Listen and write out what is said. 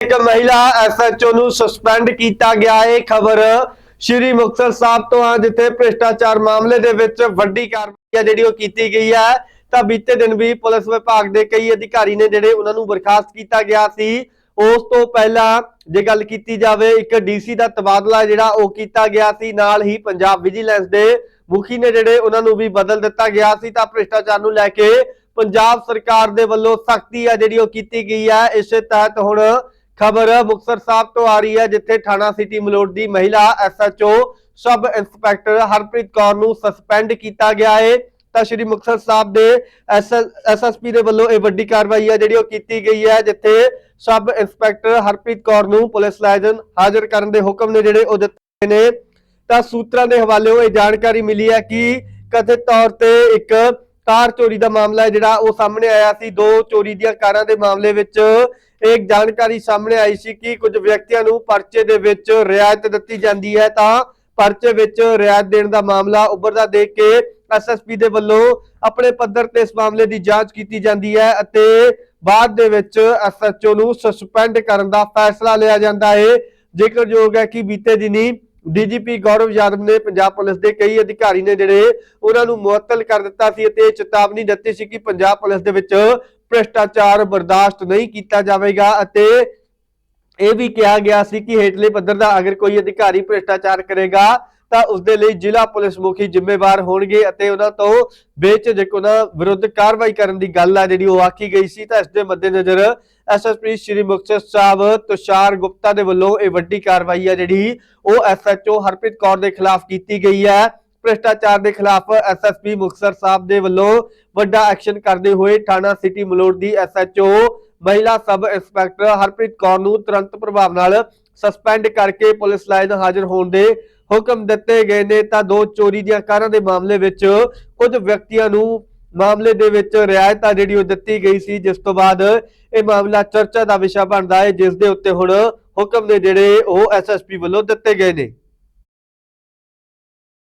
ਇੱਕ ਮਹਿਲਾ ਐਸਐਚਓ ਨੂੰ ਸਸਪੈਂਡ ਕੀਤਾ ਗਿਆ। ਹੈ ਖਬਰ ਸ਼੍ਰੀ ਮੁਕਤਸਰ ਸਾਹਿਬ ਤੋਂ ਆ, ਜਿੱਥੇ ਭ੍ਰਿਸ਼ਟਾਚਾਰ ਮਾਮਲੇ ਦੇ ਵਿੱਚ ਵੱਡੀ ਕਾਰਵਾਈ ਹੈ ਜਿਹੜੀ ਉਹ ਕੀਤੀ ਗਈ ਹੈ। ਤਾਂ ਬੀਤੇ ਦਿਨ ਵੀ ਪੁਲਿਸ ਵਿਭਾਗ ਦੇ ਕਈ ਅਧਿਕਾਰੀ ਨੇ ਜਿਹੜੇ ਉਹਨਾਂ ਨੂੰ ਬਰਖਾਸਤ ਕੀਤਾ ਗਿਆ ਸੀ, ਉਸ ਤੋਂ ਪਹਿਲਾਂ ਜੇ ਗੱਲ ਕੀਤੀ ਜਾਵੇ, ਇੱਕ ਡੀਸੀ ਦਾ ਤਬਾਦਲਾ ਜਿਹੜਾ ਉਹ ਕੀਤਾ ਗਿਆ ਸੀ, ਨਾਲ ਹੀ ਪੰਜਾਬ ਵਿਜੀਲੈਂਸ ਦੇ ਮੁਖੀ ਨੇ ਜਿਹੜੇ ਉਹਨਾਂ ਨੂੰ ਵੀ ਬਦਲ ਦਿੱਤਾ ਗਿਆ ਸੀ। ਤਾਂ ਭ੍ਰਿਸ਼ਟਾਚਾਰ ਨੂੰ ਲੈ ਕੇ ਪੰਜਾਬ ਸਰਕਾਰ ਦੇ ਵੱਲੋਂ ਸਖਤੀ ਆ ਜਿਹੜੀ ਉਹ ਕੀਤੀ ਗਈ ਹੈ। ਇਸੇ ਤਹਿਤ ਹੁਣ ਖਬਰ ਮੁਕਤਸਰ ਸਾਹਿਬ ਤੋਂ ਆ ਰਹੀ ਹੈ, ਜਿੱਥੇ ਥਾਣਾ ਸਿਟੀ ਮਲੋਟ ਦੀ ਮਹਿਲਾ SHO sub inspector Harpreet Kaur ਨੂੰ ਸਸਪੈਂਡ ਕੀਤਾ ਗਿਆ ਹੈ। ਤਾਂ ਸ਼੍ਰੀ ਮੁਕਤਸਰ ਸਾਹਿਬ ਦੇ ਐਸਐਸਪੀ ਦੇ ਵੱਲੋਂ ਇਹ ਵੱਡੀ ਕਾਰਵਾਈ ਹੈ, ਜਿਹੜੀ ਉਹ ਕੀਤੀ ਗਈ ਹੈ, ਜਿੱਥੇ ਸਬ ਇੰਸਪੈਕਟਰ ਹਰਪ੍ਰੀਤ ਕੌਰ ਨੂੰ ਪੁਲਿਸ ਲਾਇਜ਼ਨ ਹਾਜ਼ਰ ਕਰਨ ਦੇ ਹੁਕਮ ਨੇ ਜਿਹੜੇ ਉਹ ਦਿੱਤੇ ਨੇ। ਤਾਂ ਸੂਤਰਾਂ ਦੇ ਹਵਾਲੇ ਇਹ ਜਾਣਕਾਰੀ ਮਿਲੀ ਹੈ ਕਿ ਕਥਿਤ ਤੌਰ ਤੇ ਇੱਕ ਕਾਰ ਚੋਰੀ ਦਾ ਮਾਮਲਾ ਹੈ, ਜਿਹੜਾ ਉਹ ਸਾਹਮਣੇ ਆਇਆ ਸੀ। ਦੋ ਚੋਰੀ ਦੀਆਂ ਕਾਰਾਂ ਦੇ ਮਾਮਲੇ ਵਿੱਚ ਇੱਕ ਜਾਣਕਾਰੀ ਸਾਹਮਣੇ ਆਈ ਸੀ ਕਿ ਕੁਝ ਵਿਅਕਤੀਆਂ ਨੂੰ ਪਰਚੇ ਦੇ ਵਿੱਚ ਰਿਆਇਤ ਦਿੱਤੀ ਜਾਂਦੀ ਹੈ। ਤਾਂ ਪਰਚੇ ਵਿੱਚ ਰਿਆਇਤ ਦੇਣ ਦਾ ਮਾਮਲਾ ਉੱਭਰਦਾ ਦੇਖ ਕੇ ਐਸਐਸਪੀ ਦੇ ਵੱਲੋਂ ਆਪਣੇ ਪੱਧਰ ਤੇ ਇਸ ਮਾਮਲੇ ਦੀ ਜਾਂਚ ਕੀਤੀ ਜਾਂਦੀ ਹੈ ਅਤੇ ਬਾਅਦ ਦੇ ਵਿੱਚ ਐਸਐਚਓ ਨੂੰ ਸਸਪੈਂਡ ਕਰਨ ਦਾ ਫੈਸਲਾ ਲਿਆ ਜਾਂਦਾ ਹੈ। ਜ਼ਿਕਰਯੋਗ ਹੈ ਕਿ ਬੀਤੇ ਦਿਨੀ ਡੀਜੀਪੀ ਗੌਰਵ ਯਾਦਵ ਨੇ ਪੰਜਾਬ ਪੁਲਿਸ ਦੇ ਕਈ ਅਧਿਕਾਰੀ ਨੇ ਜਿਹੜੇ ਉਹਨਾਂ ਨੂੰ ਮੁਅੱਤਲ ਕਰ ਦਿੱਤਾ ਸੀ ਅਤੇ ਚੇਤਾਵਨੀ ਦਿੱਤੀ ਸੀ ਕਿ ਪੰਜਾਬ ਪੁਲਿਸ ਦੇ ਵਿੱਚ ਭ੍ਰਿਸ਼ਟਾਚਾਰ ਬਰਦਾਸ਼ਤ ਨਹੀਂ ਕੀਤਾ ਜਾਵੇਗਾ ਅਤੇ ਇਹ ਵੀ ਕਿਹਾ ਗਿਆ ਸੀ ਕਿ ਹੇਠਲੇ ਪੱਧਰ ਦਾ ਅਗਰ ਕੋਈ ਅਧਿਕਾਰੀ ਭ੍ਰਿਸ਼ਟਾਚਾਰ ਕਰੇਗਾ ਤਾਂ ਉਸ ਦੇ ਲਈ ਜ਼ਿਲ੍ਹਾ ਪੁਲਿਸ ਮੁਖੀ ਜ਼ਿੰਮੇਵਾਰ ਹੋਣਗੇ ਅਤੇ ਉਹਨਾਂ ਤੋਂ ਬੇਝਿਜਕ ਉਹਨਾਂ ਵਿਰੁੱਧ ਕਾਰਵਾਈ ਕਰਨ ਦੀ ਗੱਲ ਆ ਜਿਹੜੀ ਉਹ ਆਖੀ ਗਈ ਸੀ, ਤਾਂ ਇਸ ਦੇ ਮੱਦੇਨਜ਼ਰ ਐਸਐਸਪੀ ਸ਼੍ਰੀ ਮੁਕਤਸਰ ਸਾਹਿਬ ਤੁਸ਼ਾਰ ਗੁਪਤਾ ਦੇ ਵੱਲੋਂ ਇਹ ਵੱਡੀ ਕਾਰਵਾਈ ਹੈ ਜਿਹੜੀ ਉਹ ਐਸਐਚਓ ਹਰਪ੍ਰੀਤ ਕੌਰ ਦੇ ਖਿਲਾਫ ਕੀਤੀ ਗਈ ਹੈ ਭ੍ਰਿਸ਼ਟਾਚਾਰ ਦੇ ਖਿਲਾਫ ਐਸਐਸਪੀ ਮੁਕਤਸਰ ਸਾਹਿਬ ਦੇ ਵੱਲੋਂ ਵੱਡਾ ਐਕਸ਼ਨ ਕਰਦੇ ਹੋਏ ਥਾਣਾ ਸਿਟੀ ਮਲੋਟ ਦੀ ਐਸਐਚਓ ਮਹਿਲਾ ਸਬ ਇੰਸਪੈਕਟਰ ਹਰਪ੍ਰੀਤ ਕੌਰ ਨੂੰ ਤੁਰੰਤ ਪ੍ਰਭਾਵ ਨਾਲ ਸਸਪੈਂਡ ਕਰਕੇ ਪੁਲਿਸ ਲਾਈਨ ਹਾਜ਼ਰ ਹੋਣ ਦੇ ਹੁਕਮ ਦਿੱਤੇ ਗਏ ਨੇ ਤਾਂ ਦੋ ਚੋਰੀ ਦੀਆਂ ਕਾਰਾਂ ਦੇ ਮਾਮਲੇ ਵਿੱਚ ਕੁਝ ਵਿਅਕਤੀਆਂ ਨੂੰ ਮਾਮਲੇ ਦੇ ਵਿੱਚ ਰਿਆਇਤ ਆ ਜਿਹੜੀ ਉਹ ਦਿੱਤੀ ਗਈ ਸੀ, ਜਿਸ ਤੋਂ ਬਾਅਦ ਇਹ ਮਾਮਲਾ ਚਰਚਾ ਦਾ ਵਿਸ਼ਾ ਬਣਦਾ ਹੈ, ਜਿਸ ਦੇ ਉੱਤੇ ਹੁਣ ਹੁਕਮ ਨੇ ਜਿਹੜੇ ਉਹ ਐਸਐਸਪੀ ਵੱਲੋਂ ਦਿੱਤੇ ਗਏ ਨੇ।